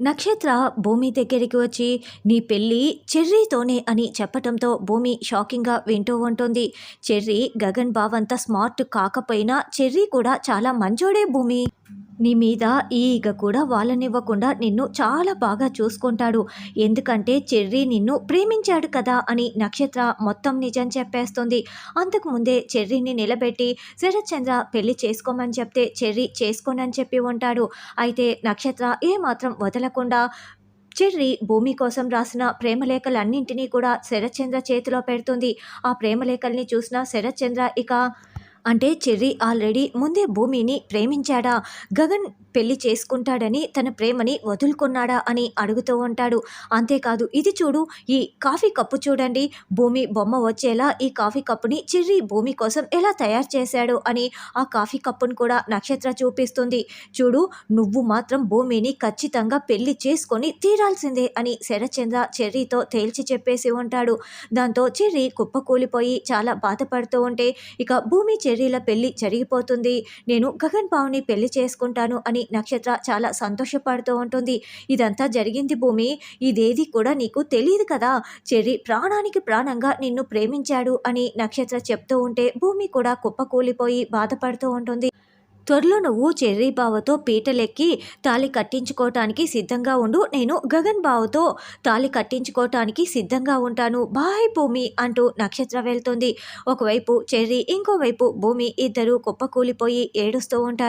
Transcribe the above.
నక్షత్ర భూమి దగ్గరికి వచ్చి నీ పెళ్ళి చెర్రీతోనే అని చెప్పటంతో భూమి షాకింగ్గా వింటూ ఉంటుంది. చెర్రీ గగన్ బావంత స్మార్ట్ కాకపోయినా చెర్రీ కూడా చాలా మంచోడే భూమి. నీ మీద ఈగ కూడా వాళ్ళనివ్వకుండా నిన్ను చాలా బాగా చూసుకుంటాడు. ఎందుకంటే చెర్రీ నిన్ను ప్రేమించాడు కదా అని నక్షత్ర మొత్తం నిజం చెప్పేస్తుంది. అంతకుముందే చెర్రీని నిలబెట్టి శరత్చంద్ర పెళ్ళి చేసుకోమని చెప్తే చెర్రీ చేసుకోనని చెప్పి ఉంటాడు. అయితే నక్షత్ర ఏమాత్రం వదలకుండా చెర్రి భూమి కోసం రాసిన ప్రేమలేఖలన్నింటినీ కూడా శరత్చంద్ర చేతిలో పెడుతుంది. ఆ ప్రేమలేఖల్ని చూసిన శరత్చంద్ర ఇక అంటే చెర్రీ ఆల్రెడీ ముందే భూమిని ప్రేమించాడా? గగన్ పెళ్ళి చేసుకుంటాడని తన ప్రేమని వదులుకున్నాడా అని అడుగుతూ ఉంటాడు. అంతేకాదు ఇది చూడు ఈ కాఫీ కప్పు చూడండి భూమి బొమ్మ వచ్చేలా ఈ కాఫీ కప్పుని చెర్రీ భూమి కోసం ఎలా తయారు చేశాడు అని ఆ కాఫీ కప్పును కూడా నక్షత్ర చూపిస్తుంది. చూడు నువ్వు మాత్రం భూమిని ఖచ్చితంగా పెళ్ళి చేసుకొని తీరాల్సిందే అని శరచంద్ర చెర్రీతో తేల్చి చెప్పేసి ఉంటాడు. దాంతో చెర్రీ కుప్పకూలిపోయి చాలా బాధపడుతూ ఉంటే ఇక భూమి చెర్రీల పెళ్ళి జరిగిపోతుంది. నేను గగన్ బావుని పెళ్ళి చేసుకుంటాను అని నక్షత్ర చాలా సంతోషపడుతూ ఉంటుంది. ఇదంతా జరిగింది భూమి. ఇదేది కూడా నీకు తెలియదు కదా. చెర్రీ ప్రాణానికి ప్రాణంగా నిన్ను ప్రేమించాడు అని నక్షత్ర చెప్తూ ఉంటే భూమి కూడా కుప్పకూలిపోయి బాధపడుతూ ఉంటుంది. త్వరలో నువ్వు చెర్రీ బావతో పీటలెక్కి తాళి కట్టించుకోవటానికి సిద్ధంగా ఉండు. నేను గగన్ బావతో తాళి కట్టించుకోవటానికి సిద్ధంగా ఉంటాను. బాయ్ భూమి అంటూ నక్షత్ర వెళ్తుంది. ఒకవైపు చెర్రీ ఇంకోవైపు భూమి ఇద్దరు కుప్పకూలిపోయి ఏడుస్తూ ఉంటారు.